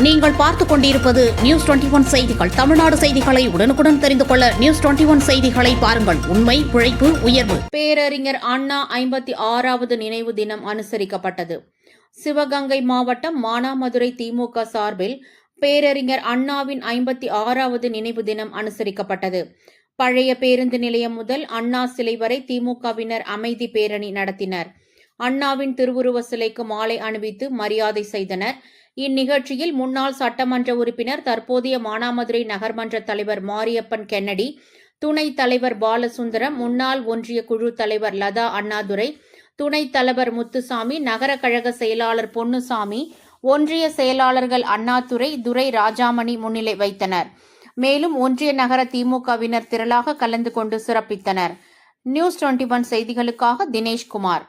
நீங்கள் பார்த்துக் கொண்டிருப்பது நியூஸ் டுவெண்டி ஒன் செய்திகள். தமிழ்நாடு செய்திகளை உடனுக்குடன் தெரிந்து கொள்ள நியூஸ் டுவெண்டி ஒன் செய்திகளை பாருங்கள். உண்மை உழைப்பு உயர்வு. பேரறிஞர் அண்ணா ஐம்பத்தி ஆறாவது நினைவு தினம் அனுசரிக்கப்பட்டது. சிவகங்கை மாவட்டம் மானாமதுரை திமுக சார்பில் பேரறிஞர் அண்ணாவின் ஐம்பத்தி ஆறாவது நினைவு தினம் அனுசரிக்கப்பட்டது. பழைய பேருந்து நிலையம் முதல் அண்ணா சிலை வரை திமுகவினர் அமைதி பேரணி நடத்தினர். அண்ணாவின் திருவுருவ சிலைக்கு மாலை அணிவித்து மரியாதை செய்தனர். இந்நிகழ்ச்சியில் முன்னாள் சட்டமன்ற உறுப்பினர் தற்போதைய மானாமதுரை நகர்மன்ற தலைவர் மாரியப்பன் கென்னடி துணைத் தலைவர் பாலசுந்தரம் முன்னாள் ஒன்றிய குழு தலைவர் லதா அண்ணாதுரை துணைத் தலைவர் முத்துசாமி நகர கழக செயலாளர் பொன்னுசாமி ஒன்றிய செயலாளர்கள் அண்ணாதுரை துரை ராஜாமணி முன்னிலை வைத்தனர். மேலும் ஒன்றிய நகர திமுகவினர் திரளாக கலந்து கொண்டு சிறப்பித்தனர். நியூஸ் டுவெண்டி ஒன் செய்திகளுக்காக தினேஷ்குமார்.